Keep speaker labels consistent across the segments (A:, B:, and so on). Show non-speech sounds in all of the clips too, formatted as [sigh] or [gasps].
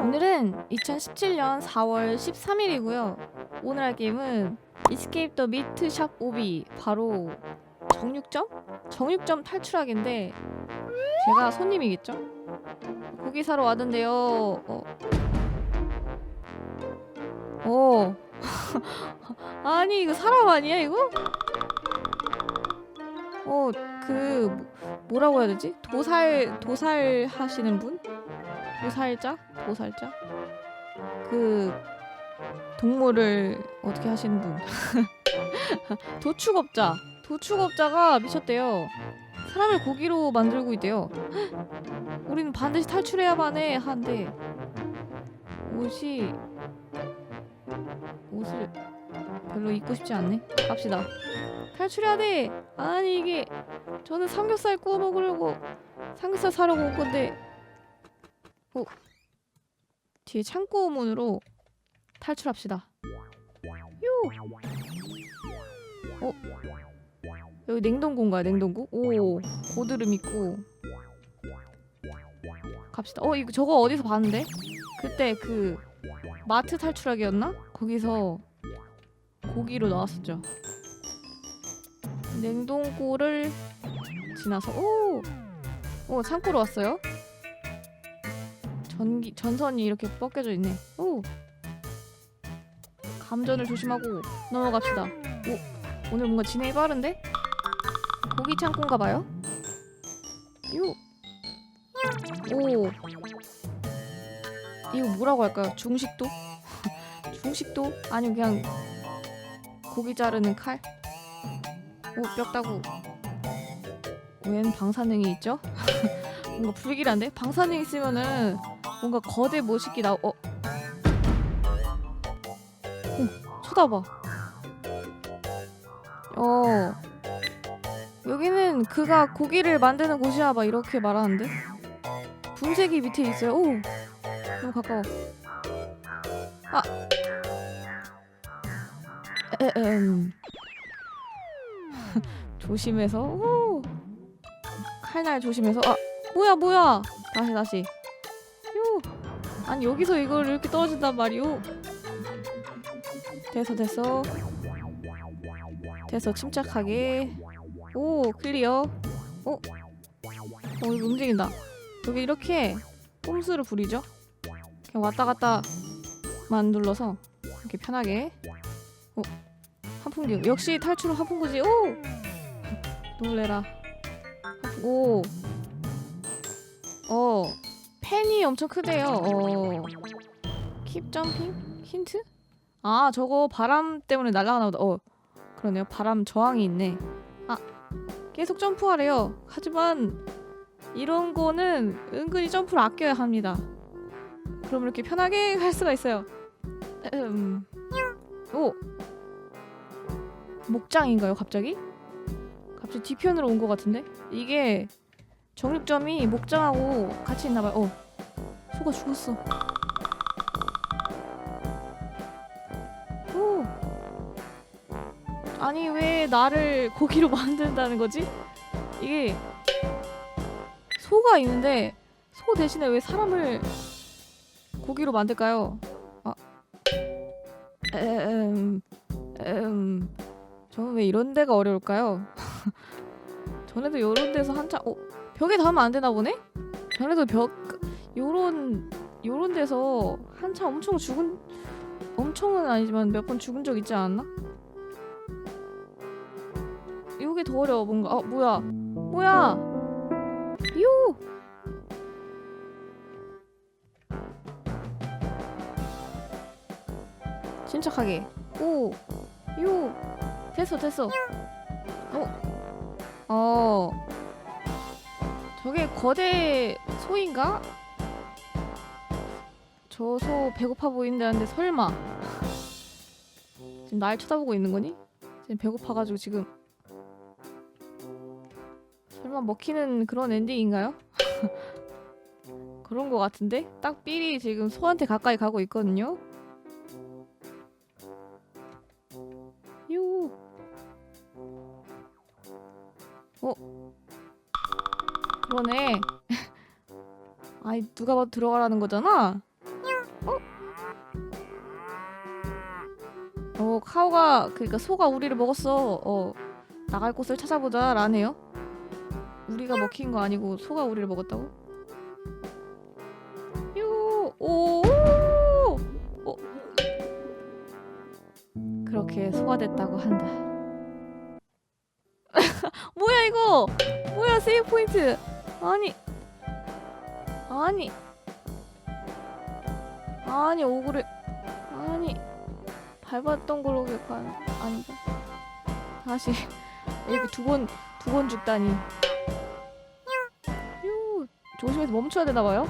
A: 오늘은 2017년 4월 13일이고요. 오늘 할 게임은 이스케이프 더 미트 샵 오비 바로 정육점? 정육점 탈출하기인데 제가 손님이겠죠? 고기 사러 왔는데요. 어. 어. [laughs] 아니 이거 사람 아니야 이거? 어, 그 뭐- 뭐라고 해야 되지? 도살 도살 하시는 분? 도살자? 도살자? 그 동물을 어떻게 하시는 분? [laughs] 도축업자. 도축업자가 미쳤대요. 사람을 고기로 만들고 있대요. 헉! [gasps] 우리는 반드시 탈출해야만 해. 한데 옷이 옷을 별로 입고 싶지 않네. 갑시다. 탈출해야 돼. 아니 이게 저는 삼겹살 구워 먹으려고 삼겹살 사려고 온 건데 어 뒤에 창고 문으로 탈출합시다. 요. 어 여기 냉동고인가요? 냉동고? 오 고드름 있고 갑시다. 어 이거 저거 어디서 봤는데? 그때 그 마트 탈출하기였나? 거기서 고기로 나왔었죠. 냉동고를 지나서 오! 오 창고로 왔어요. 전기 전선이 이렇게 뻗겨져 있네. 오! 감전을 조심하고 넘어갑시다. 오 오늘 뭔가 진행이 빠른데? 고기 창고인가 봐요. 요. 오. 이거 뭐라고 할까요? 중식도? [laughs] 중식도? 아니면 그냥 고기 자르는 칼? 오, 뼈 따고. 웬 방사능이 있죠? [laughs] 뭔가 불길한데? 방사능 있으면은 뭔가 거대 모식이 나오, 어. 어, 쳐다봐. 어. 여기는 그가 고기를 만드는 곳이야, 막 이렇게 말하는데? 분쇄기 밑에 있어요. 오! 너무 가까워. 아! 에헴. [laughs] 조심해서 오! 칼날 조심해서 아 뭐야 뭐야 다시 다시 요 아니 여기서 이걸 이렇게 떨어진단 말이오. 됐어 됐어. 됐어 침착하게. 오 클리어. 어? 어 이거 움직인다. 여기 이렇게 꼼수를 부리죠? 그냥 왔다 갔다만 눌러서 이렇게 편하게. 어? 한풍기. 역시 탈출은 한풍구지. 오! 놀래라. 오. 어. 팬이 엄청 크대요. 어. 킵 점핑? 힌트? 아, 저거 바람 때문에 날아가나 보다. 어. 그러네요. 바람 저항이 있네. 아. 계속 점프하래요. 하지만 이런 거는 은근히 점프를 아껴야 합니다. 그럼 이렇게 편하게 할 수가 있어요. 음. 오. 목장인가요, 갑자기? 갑자기 뒤편으로 온 것 같은데? 이게 정육점이 목장하고 같이 있나봐요. 어, 소가 죽었어. 오, 아니 왜 나를 고기로 [laughs] 만든다는 거지? 이게 소가 있는데 소 대신에 왜 사람을 고기로 만들까요? 아, 음, 음, 저는 왜 이런 데가 어려울까요? [laughs] 전에도 요런 데서 한참 어 벽에 닿으면 안 되나 보네? 전에도 벽 요런 요런 데서 한참 엄청 죽은 엄청은 아니지만 몇 번 죽은 적 있지 않았나? 요게 더 어려워 뭔가. 어 뭐야? 뭐야? 요! 침착하게. 오 요! 됐어 됐어. 어? 어. 저게 거대 소인가? 저 소 배고파 보인다는데 설마 지금 날 쳐다보고 있는 거니? 지금 배고파가지고 지금 설마 먹히는 그런 엔딩인가요? [laughs] 그런 거 같은데? 딱 삘이 지금 소한테 가까이 가고 있거든요? 요 그러네. [laughs] 아이 누가 봐도 들어가라는 거잖아. 어? 어 카오가 그러니까 소가 우리를 먹었어. 어 나갈 곳을 찾아보자 라네요. 우리가 먹힌 거 아니고 소가 우리를 먹었다고? 요오 어. 그렇게 소가 됐다고 한다. [laughs] 뭐야 이거? 뭐야 세이브 포인트? 아니, 아니, 아니 오그를, 아니 밟았던 걸로 기억하는 아니다. 다시 [laughs] 이렇게 두번 두 번 죽다니. 유 조심해서 멈춰야 되나 봐요.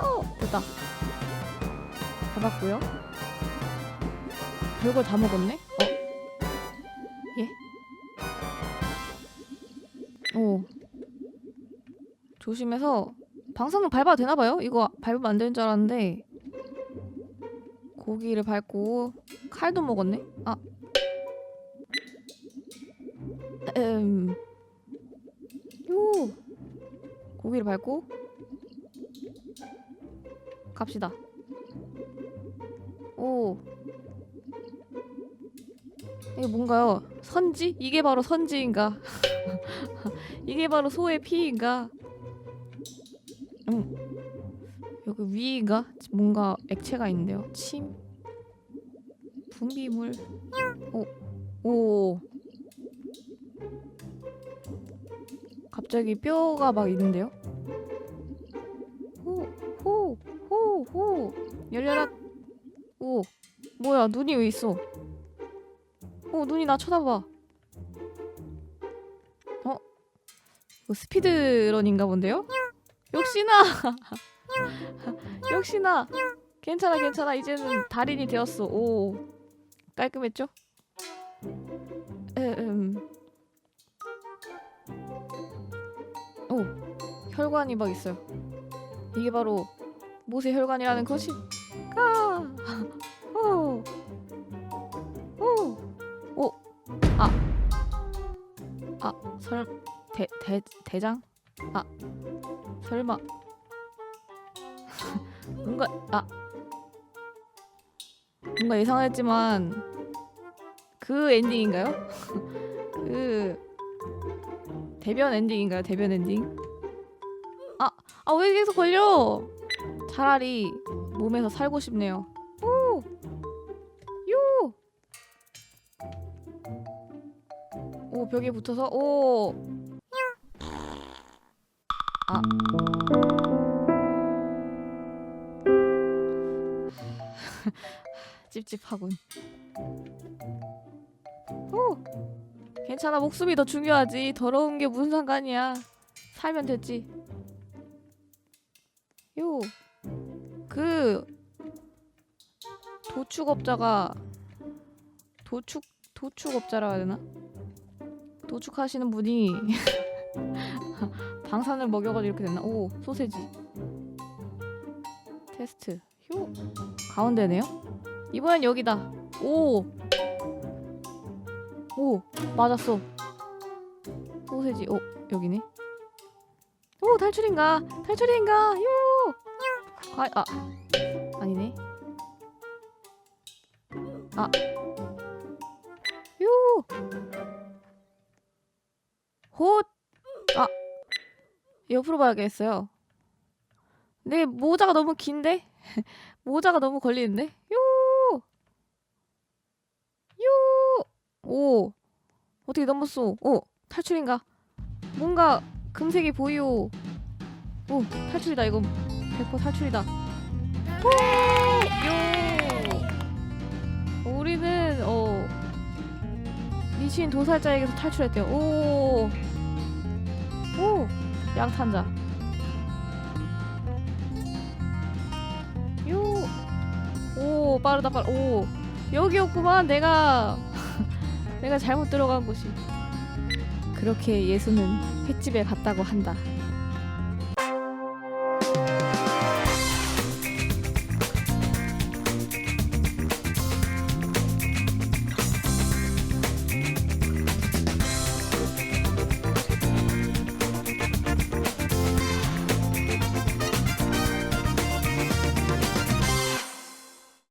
A: 어 됐다. 밟았고요. 별걸 다 먹었네. 어 예. 오 조심해서 방사능 밟아도 되나 봐요. 이거 밟으면 안 되는 줄 알았는데 고기를 밟고 칼도 먹었네. 아 음. 요. 고기를 밟고 갑시다. 오. 이게 뭔가요? 선지? 이게 바로 선지인가? [laughs] 이게 바로 소의 피인가? 음. 여기 위인가? 뭔가 액체가 있는데요. 침. 분비물. 오. 오. 갑자기 뼈가 막 있는데요? 호, 호, 호, 호. 열려라. 오, 뭐야? 눈이 왜 있어? 어, 눈이 나 쳐다봐. 어? 스피드런인가 본데요? 역시나! [laughs] 역시나! 괜찮아, 괜찮아. 이제는 달인이 되었어. 오, 깔끔했죠? 음. 오, 혈관이 막 있어요. 이게 바로 모세 혈관이라는 것일까? [laughs] 오, 오, 오, 아, 아, 설, 대, 대, 대장? 아, 설마, [laughs] 뭔가, 아, 뭔가 예상했지만 그 엔딩인가요? [laughs] 그 대변 엔딩인가요? 대변 엔딩? 아, 아 왜 계속 걸려? 차라리 몸에서 살고 싶네요. 오, 요, 오 벽에 붙어서 오, 아, [laughs] 찝찝하군. 오. 괜찮아 목숨이 더 중요하지. 더러운 게 무슨 상관이야. 살면 됐지. 요 그 도축업자가 도축 도축업자라 해야 되나? 도축하시는 분이 [laughs] 방사를 먹여가지고 이렇게 됐나? 오 소세지. 테스트. 효 가운데네요? 이번엔 여기다. 오. 오 맞았어. 소세지. 어 여기네? 오 탈출인가? 탈출인가? 요 과, 아 아니네. 아. 요! 홑! 아 옆으로 봐야겠어요 내 모자가 너무 긴데? [laughs] 모자가 너무 걸리는데? 요! 요! 오 어떻게 넘었어? 오 탈출인가? 뭔가 금색이 보이오. 오 탈출이다 이거 100% 탈출이다. 오! 요 우리는 어 미친 도살자에게서 탈출했대요. 오. 오 양탄자. 요. 오 빠르다 빠르. 오 여기였구만 내가 [laughs] 내가 잘못 들어간 곳이. 그렇게 예수는 횟집에 갔다고 한다.